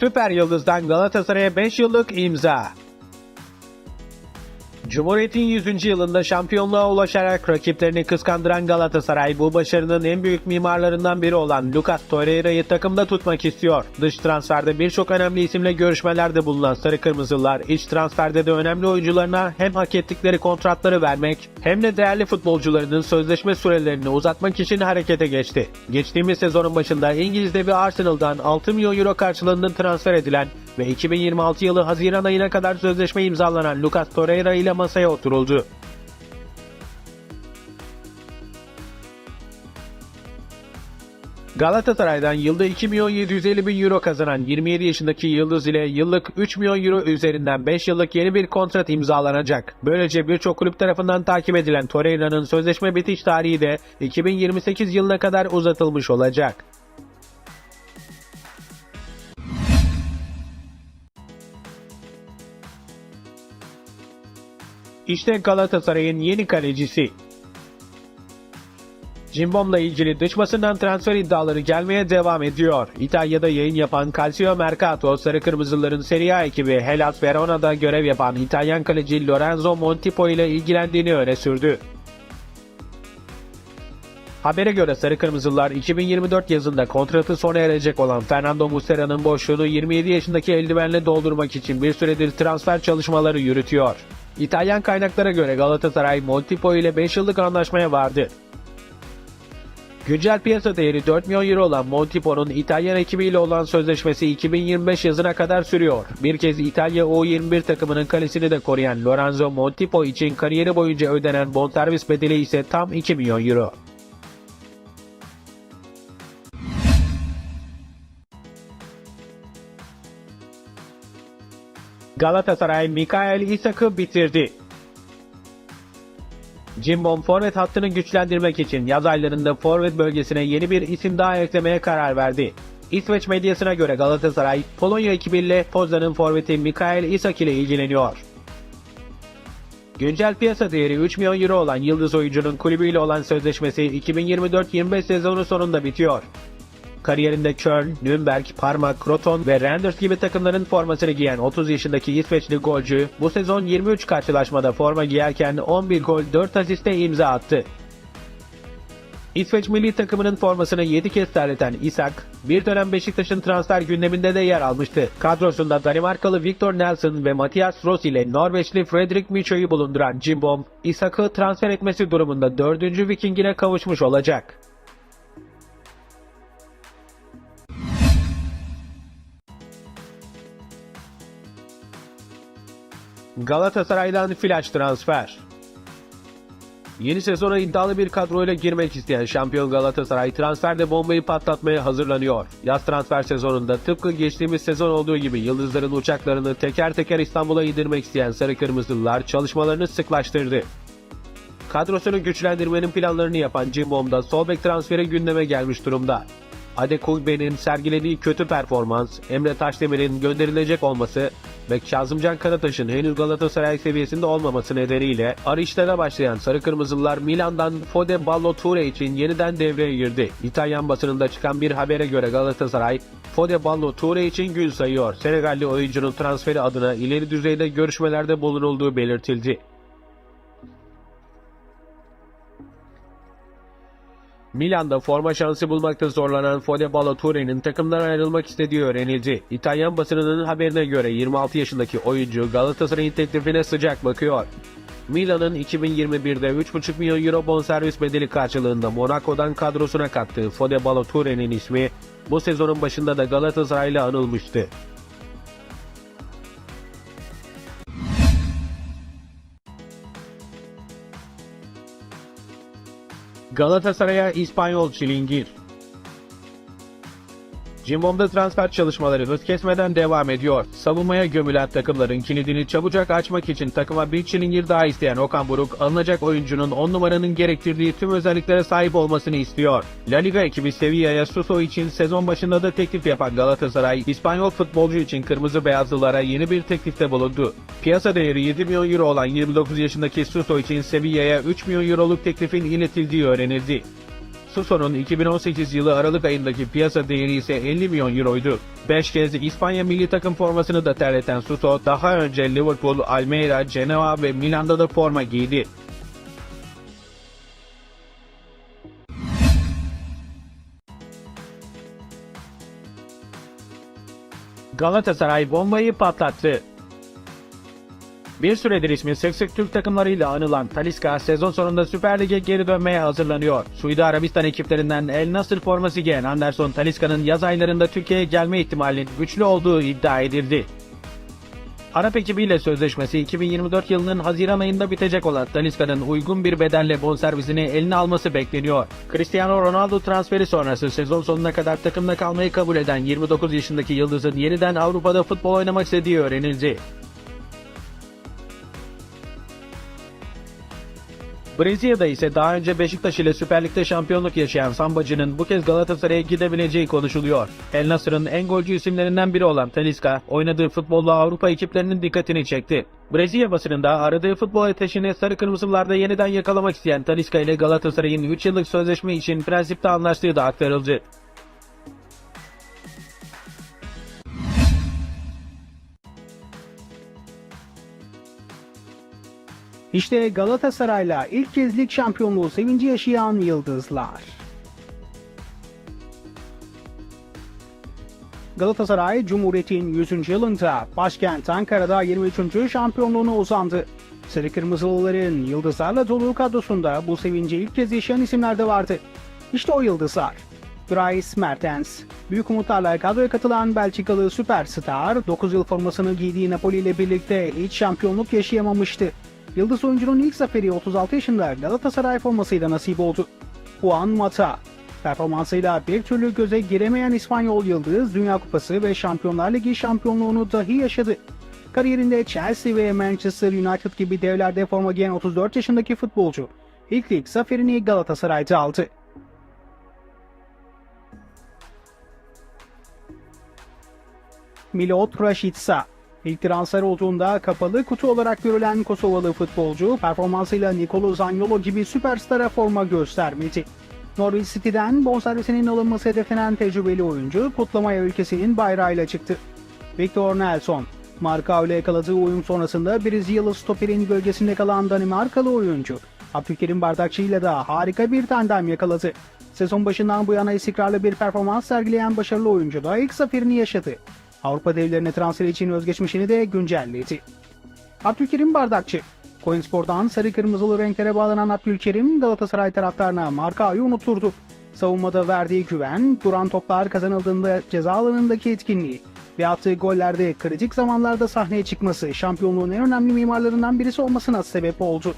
Süper Yıldız'dan Galatasaray'a 5 yıllık imza. Cumhuriyet'in 100. yılında şampiyonluğa ulaşarak rakiplerini kıskandıran Galatasaray bu başarının en büyük mimarlarından biri olan Lucas Torreira'yı takımda tutmak istiyor. Dış transferde birçok önemli isimle görüşmelerde bulunan Sarı Kırmızılar iç transferde de önemli oyuncularına hem hak ettikleri kontratları vermek hem de değerli futbolcularının sözleşme sürelerini uzatmak için harekete geçti. Geçtiğimiz sezonun başında İngiliz devi Arsenal'dan 6 milyon euro karşılığında transfer edilen ve 2026 yılı Haziran ayına kadar sözleşme imzalanan Lucas Torreira ile masaya oturuldu. Galatasaray'dan yılda 2 milyon 750 bin euro kazanan 27 yaşındaki Yıldız ile yıllık 3 milyon euro üzerinden 5 yıllık yeni bir kontrat imzalanacak. Böylece birçok kulüp tarafından takip edilen Torreira'nın sözleşme bitiş tarihi de 2028 yılına kadar uzatılmış olacak. İşte Galatasaray'ın yeni kalecisi. Cimbom'la ilgili dış basından transfer iddiaları gelmeye devam ediyor. İtalya'da yayın yapan Calcio Mercato, Sarı Kırmızıların Serie A ekibi Hellas Verona'da görev yapan İtalyan kaleci Lorenzo Montipo ile ilgilendiğini öne sürdü. Habere göre Sarı Kırmızılar 2024 yazında kontratı sona erecek olan Fernando Muslera'nın boşluğunu 27 yaşındaki eldivenle doldurmak için bir süredir transfer çalışmaları yürütüyor. İtalyan kaynaklara göre Galatasaray Montipo ile 5 yıllık anlaşmaya vardı. Güncel piyasa değeri 4 milyon euro olan Montipo'nun İtalyan ekibiyle olan sözleşmesi 2025 yazına kadar sürüyor. Bir kez İtalya U21 takımının kalesini de koruyan Lorenzo Montipo için kariyeri boyunca ödenen bonservis bedeli ise tam 2 milyon euro. Galatasaray Mikael Isak'ı bitirdi. Cimbom forvet hattını güçlendirmek için yaz aylarında forvet bölgesine yeni bir isim daha eklemeye karar verdi. İsveç medyasına göre Galatasaray, Polonya ekibiyle Poznan'ın forveti Mikael Isak ile ilgileniyor. Güncel piyasa değeri 3 milyon euro olan Yıldız oyuncunun kulübüyle olan sözleşmesi 2024-25 sezonu sonunda bitiyor. Kariyerinde Köln, Nürnberg, Parma, Kroton ve Randers gibi takımların formasını giyen 30 yaşındaki İsveçli golcü bu sezon 23 karşılaşmada forma giyerken 11 gol 4 asiste imza attı. İsveç milli takımının formasını 7 kez terleten Isak, bir dönem Beşiktaş'ın transfer gündeminde de yer almıştı. Kadrosunda Danimarkalı Victor Nelson ve Matias Ross ile Norveçli Fredrik Micho'yu bulunduran Cimbom, Isak'ı transfer etmesi durumunda 4. Viking'ine kavuşmuş olacak. Galatasaray'dan flash transfer. Yeni sezona iddialı bir kadroyla girmek isteyen şampiyon Galatasaray transferde bombayı patlatmaya hazırlanıyor. Yaz transfer sezonunda tıpkı geçtiğimiz sezon olduğu gibi yıldızların uçaklarını teker teker İstanbul'a indirmek isteyen Sarı Kırmızılılar çalışmalarını sıklaştırdı. Kadrosunu güçlendirmenin planlarını yapan Cimbom'da sol bek transferi gündeme gelmiş durumda. Adekugbe'nin sergilediği kötü performans, Emre Taşdemir'in gönderilecek olması ve Kazımcan Karataş'ın henüz Galatasaray seviyesinde olmaması nedeniyle arayışlara başlayan Sarı Kırmızılılar Milan'dan Fode Ballo-Toure için yeniden devreye girdi. İtalyan basınında çıkan bir habere göre Galatasaray, Fode Ballo-Toure için gün sayıyor. Senegalli oyuncunun transferi adına ileri düzeyde görüşmelerde bulunulduğu belirtildi. Milan'da forma şansı bulmakta zorlanan Fode Ballo-Toure'nin takımdan ayrılmak istediği öğrenildi. İtalyan basınının haberine göre 26 yaşındaki oyuncu Galatasaray'ın teklifine sıcak bakıyor. Milan'ın 2021'de 3,5 milyon euro bonservis bedeli karşılığında Monaco'dan kadrosuna kattığı Fode Ballo-Toure'nin ismi bu sezonun başında da Galatasaray'la anılmıştı. Galatasaray'a İspanyol çilingir. Cimbom'da transfer çalışmaları hız kesmeden devam ediyor. Savunmaya gömülen takımların kilidini çabucak açmak için takıma bir çilingir daha isteyen Okan Buruk, alınacak oyuncunun 10 numaranın gerektirdiği tüm özelliklere sahip olmasını istiyor. La Liga ekibi Sevilla'ya Suso için sezon başında da teklif yapan Galatasaray, İspanyol futbolcu için kırmızı beyazlılara yeni bir teklifte bulundu. Piyasa değeri 7 milyon euro olan 29 yaşındaki Suso için Sevilla'ya 3 milyon euroluk teklifin iletildiği öğrenildi. Suso'nun 2018 yılı Aralık ayındaki piyasa değeri ise 50 milyon euroydu. 5 kez İspanya milli takım formasını da terleten Suso daha önce Liverpool, Almeida, Genoa ve Milan'da da forma giydi. Galatasaray bombayı patlattı. Bir süredir ismi sık sık Türk takımlarıyla anılan Talisca sezon sonunda Süper Lig'e geri dönmeye hazırlanıyor. Suudi Arabistan ekiplerinden El Nasır forması giyen Anderson Talisca'nın yaz aylarında Türkiye'ye gelme ihtimalinin güçlü olduğu iddia edildi. Arap ekibiyle sözleşmesi 2024 yılının Haziran ayında bitecek olan Talisca'nın uygun bir bedelle bonservisini eline alması bekleniyor. Cristiano Ronaldo transferi sonrası sezon sonuna kadar takımda kalmayı kabul eden 29 yaşındaki yıldızın yeniden Avrupa'da futbol oynamak istediği öğrenildi. Brezilya'da ise daha önce Beşiktaş ile Süper Lig'de şampiyonluk yaşayan Sambacı'nın bu kez Galatasaray'a gidebileceği konuşuluyor. El Nasır'ın en golcü isimlerinden biri olan Talisca, oynadığı futbolla Avrupa ekiplerinin dikkatini çekti. Brezilya basınında aradığı futbol ateşini sarı kırmızılarda yeniden yakalamak isteyen Talisca ile Galatasaray'ın 3 yıllık sözleşme için prensipte anlaştığı da aktarıldı. İşte Galatasaray'la ilk kez lig şampiyonluğu sevinci yaşayan yıldızlar. Galatasaray Cumhuriyet'in 100. yılında başkent Ankara'da 23. şampiyonluğuna uzandı. Sarı Kırmızılıların yıldızlarla dolu kadrosunda bu sevinci ilk kez yaşayan isimler de vardı. İşte o yıldızlar. Dries Mertens, büyük umutlarla kadroya katılan Belçikalı süperstar, 9 yıl formasını giydiği Napoli ile birlikte hiç şampiyonluk yaşayamamıştı. Yıldız oyuncunun ilk zaferi 36 yaşında Galatasaray formasıyla nasip oldu. Juan Mata, performansıyla bir türlü göze giremeyen İspanyol Yıldız, Dünya Kupası ve Şampiyonlar Ligi şampiyonluğunu dahi yaşadı. Kariyerinde Chelsea ve Manchester United gibi devlerde forma giyen 34 yaşındaki futbolcu, ilk lig zaferini Galatasaray'da aldı. Milot Rashica. İlk transfer olduğunda kapalı kutu olarak görülen Kosovalı futbolcu performansıyla Nicolo Zaniolo gibi süperstara forma göstermedi. Norwich City'den bonservisinin alınması hedeflenen tecrübeli oyuncu kutlamaya ülkesinin bayrağıyla çıktı. Victor Nelson, Marka ile yakaladığı uyum sonrasında Brezilyalı stoperin gölgesinde kalan Danimarkalı oyuncu Abdülkerim Bardakçı ile de harika bir tandem yakaladı. Sezon başından bu yana istikrarlı bir performans sergileyen başarılı oyuncu da ilk zaferini yaşadı. Avrupa devlerine transfer için özgeçmişini de güncelledi. Abdülkerim Bardakçı Koyunspor'dan sarı kırmızılı renklere bağlanan Abdülkerim Galatasaray taraftarına markayı unuturdu. Savunmada verdiği güven, duran toplar kazanıldığında ceza alanındaki etkinliği ve attığı gollerde kritik zamanlarda sahneye çıkması şampiyonluğun en önemli mimarlarından birisi olmasına sebep oldu.